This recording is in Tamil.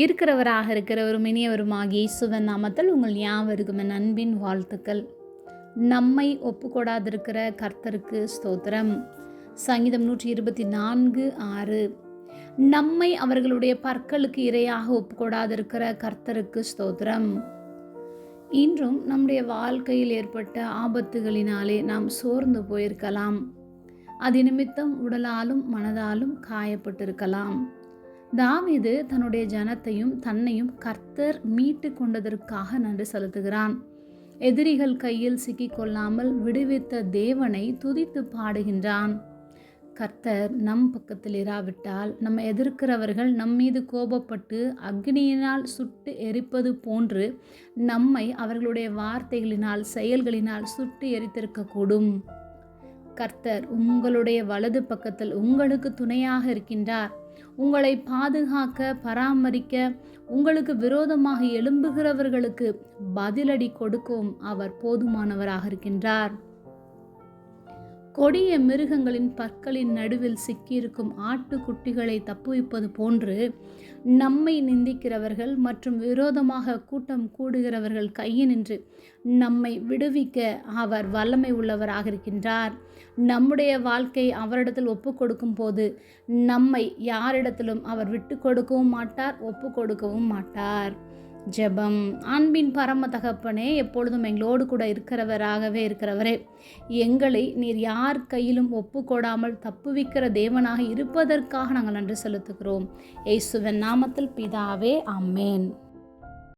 இருக்கிறவராக இருக்கிறவரும் இனியவருமாகிய இயேசுவன் நாமத்தில் உங்கள் யாவருக்கும் என் அன்பின் வாழ்த்துக்கள். நம்மை ஒப்புக்கொடாதிருக்கிற கர்த்தருக்கு ஸ்தோத்திரம். சங்கீதம் நூற்றி இருபத்தி நான்கு ஆறு. நம்மை அவர்களுடைய பற்களுக்கு இரையாக ஒப்புக்கொடாதிருக்கிற கர்த்தருக்கு ஸ்தோத்திரம். இன்றும் நம்முடைய வாழ்க்கையில் ஏற்பட்ட ஆபத்துகளினாலே நாம் சோர்ந்து போயிருக்கலாம். அது நிமித்தம் உடலாலும் மனதாலும் காயப்பட்டிருக்கலாம். தாவீது தன்னுடைய ஜனத்தையும் தன்னையும் கர்த்தர் மீட்டு கொண்டதற்காக நன்றி செலுத்துகிறான். எதிரிகள் கையில் சிக்கிக்கொள்ளாமல் விடுவித்த தேவனை துதித்து பாடுகின்றான். கர்த்தர் நம் பக்கத்தில் இராவிட்டால் நம்ம எதிர்க்கிறவர்கள் நம் மீது கோபப்பட்டு அக்னியினால் சுட்டு எரிப்பது போன்று நம்மை அவர்களுடைய வார்த்தைகளினால் செயல்களினால் சுட்டு எரித்திருக்கக்கூடும். கர்த்தர் உங்களுடைய வலது பக்கத்தில் உங்களுக்கு துணையாக இருக்கின்றார். உங்களை பாதுகாக்க பராமரிக்க உங்களுக்கு விரோதமாக எழும்புகிறவர்களுக்கு பதிலடி கொடுக்கவும் அவர் போதுமானவராக இருக்கின்றார். கொடிய மிருகங்களின் பற்களின் நடுவில் சிக்கியிருக்கும் ஆட்டுக்குட்டிகளை தப்புவிப்பது போன்று நம்மை நிந்திக்கிறவர்கள் மற்றும் விரோதமாக கூட்டம் கூடுகிறவர்கள் கையினின்று நம்மை விடுவிக்க அவர் வல்லமை உள்ளவராக இருக்கின்றார். நம்முடைய வாழ்க்கை அவரிடத்தில் ஒப்பு கொடுக்கும் போது நம்மை யாரிடத்திலும் அவர் விட்டு கொடுக்கவும் மாட்டார் ஒப்பு கொடுக்கவும் மாட்டார். ஜெபம் அன்பின் பரம தகப்பனே எப்பொழுதும் எங்களோடு கூட இருக்கிறவராகவே இருக்கிறவரே. எங்களை நீர் யார் கையிலும் ஒப்புக்கொடாமல் தப்புவிக்கிற தேவனாக இருப்பதற்காக நாங்கள் நன்றி செலுத்துகிறோம். ஏசுவன் நாமத்தில் பிதாவே அம்மேன்